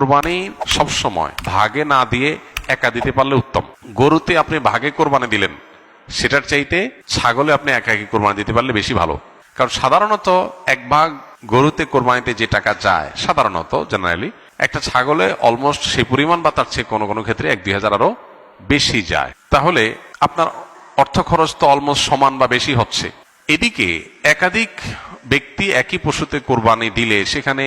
কোরবানি সবসময় ভাগে না দিয়ে একা দিতে পারলে উত্তম। গরুতে আপনি ভাগে কোরবানি দিলেন, সেটার চাইতে ছাগলে আপনি একা একি কোরবানি দিতে পারলে বেশি ভালো। কারণ সাধারণত এক ভাগ গরুতে কোরবানিতে যে টাকা যায়, সাধারণত জেনারেলি একটা ছাগলে অলমোস্ট সেই পরিমাণ বা তার চেয়ে কোনো কোনো ক্ষেত্রে এক দুই হাজার আরও বেশি যায়। তাহলে আপনার অর্থ খরচ তো অলমোস্ট সমান বা বেশি হচ্ছে। এদিকে একাধিক ব্যক্তি একই পশুতে কোরবানি দিলে সেখানে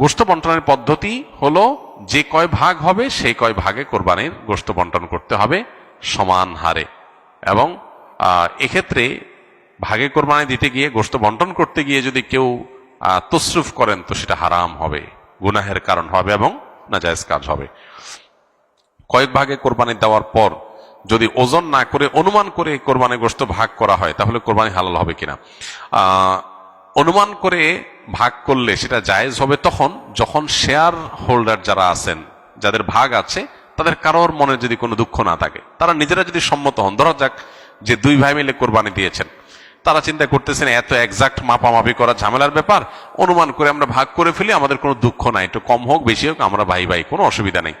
গোষ্ঠ বন্টনের পদ্ধতি হলো, যে কয় ভাগ হবে সেই কয় ভাগে কোরবানির গোষ্ঠ বন্টন করতে হবে সমান হারে। এবং এক্ষেত্রে ভাগে কোরবানি দিতে গিয়ে গোষ্ঠ বন্টন করতে গিয়ে যদি কেউ তসরুফ করেন, তো সেটা হারাম হবে, গুনাহের কারণ হবে এবং নাজায়জ কাজ হবে। কয়েক ভাগে কোরবানি দেওয়ার পর যদি ওজন না করে, অনুমান করে কোরবানি গোস্ত ভাগ করা হয়, তাহলে কোরবানি হালাল হবে কিনা? অনুমান করে ভাগ করলে সেটা জায়েজ হবে তখন যখন শেয়ার হোল্ডার যারা আছেন, যাদের ভাগ আছে, তাদের কারোর মনে যদি কোনো দুঃখ না থাকে, তারা নিজেরা যদি সম্মত হন, ধরা যাক যে দুই ভাই মিলে কোরবানি দিয়েছেন, তারা চিন্তা করতেছেন এত একজাক্ট মাপামাপি করা ঝামেলার ব্যাপার, অনুমান করে আমরা ভাগ করে ফেলি, আমাদের কোনো দুঃখ নাই, একটু কম হোক, বেশি হোক, আমরা ভাই ভাই, কোনো অসুবিধা নেই।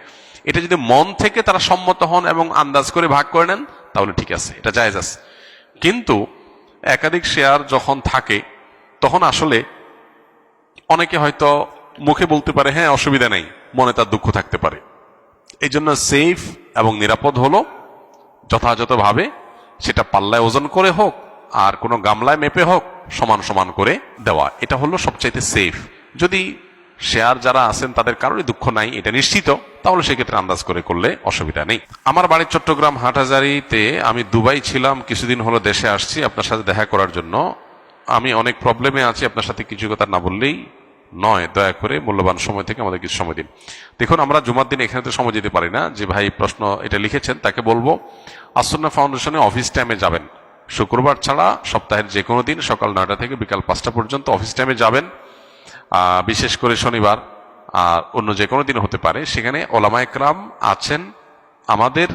এটা যদি মন থেকে তারা সম্মত হন এবং আন্দাজ করে ভাগ করে নেন, তাহলে ঠিক আছে, এটা জায়েজ আছে। কিন্তু একাধিক শেয়ার যখন থাকে তখন আসলে অনেকে হয়তো মুখে বলতে পারে হ্যাঁ অসুবিধা নেই, মনে তার দুঃখ থাকতে পারে। এই জন্য সেফ এবং নিরাপদ হলো যথাযথভাবে সেটা পাল্লায় ওজন করে হোক আর কোনো গামলায় মেপে হোক সমান সমান করে দেওয়া। এটা হলো সবচাইতে সেফ যদি শেয়ার যারা আছেন তাদের কারোরই দুঃখ নাই, এটা নিশ্চিত, তাহলে সেক্ষেত্রে আন্দাজ করে করলে অসুবিধা নেই। আমার বাড়ি চট্টগ্রাম হাটহাজারিতে আমি দুবাই ছিলাম, কিছুদিন হলো দেশে আসছি, আপনার সাথে দেখা করার জন্য। আমি অনেক প্রবলেমে আছি, আপনার সাথে কিছু কথা না বললেই নয়, দয়া করে মূল্যবান সময় থেকে আমাদের কিছু সময় দিন। দেখুন, আমরা জুমার দিন এখানে তো সময় দিতে পারি না, যে ভাই প্রশ্ন এটা লিখেছেন, তাকে বলব, আসন্না ফাউন্ডেশনে অফিস টাইমে যাবেন। শুক্রবার ছাড়া সপ্তাহের যে কোনো দিন সকাল নয়টা থেকে বিকাল পাঁচটা পর্যন্ত অফিস টাইমে যাবেন বিশেষ করে শনিবার। আর অন্য যে কোনো দিন হতে পারে, সেখানে ওলামা একরাম আছেন আমাদের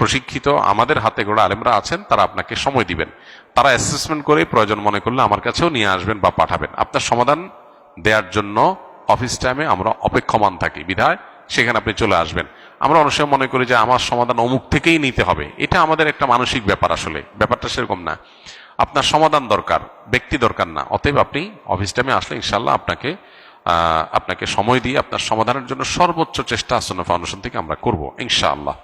প্রশিক্ষিত আমাদের হাতে গোড়া আলেমরা আছেন, তারা আপনাকে সময় দিবেন। তারা অ্যাসেসমেন্ট করে প্রয়োজন মনে করলে আমার কাছেও নিয়ে আসবেন বা পাঠাবেন। আপনার সমাধান দেওয়ার জন্য অফিস টাইমে আমরা অপেক্ষমান থাকি, বিধায় সেখানে আপনি চলে আসবেন। আমরা অনেক সময় মনে করি যে আমার সমাধান অমুক থেকেই নিতে হবে। এটা আমাদের একটা মানসিক ব্যাপার আসলে। ব্যাপারটা সেরকম না। আপনার সমাধান দরকার, ব্যক্তি দরকার না। অতএব আপনি অফিস টাইমে আসলে ইনশাল্লাহ আপনাকে আপনাকে সময় দিয়ে আপনার সমাধানের জন্য সর্বোচ্চ চেষ্টা আসন্ন ফাউন্ডেশন থেকে আমরা করব, ইনশাআল্লাহ।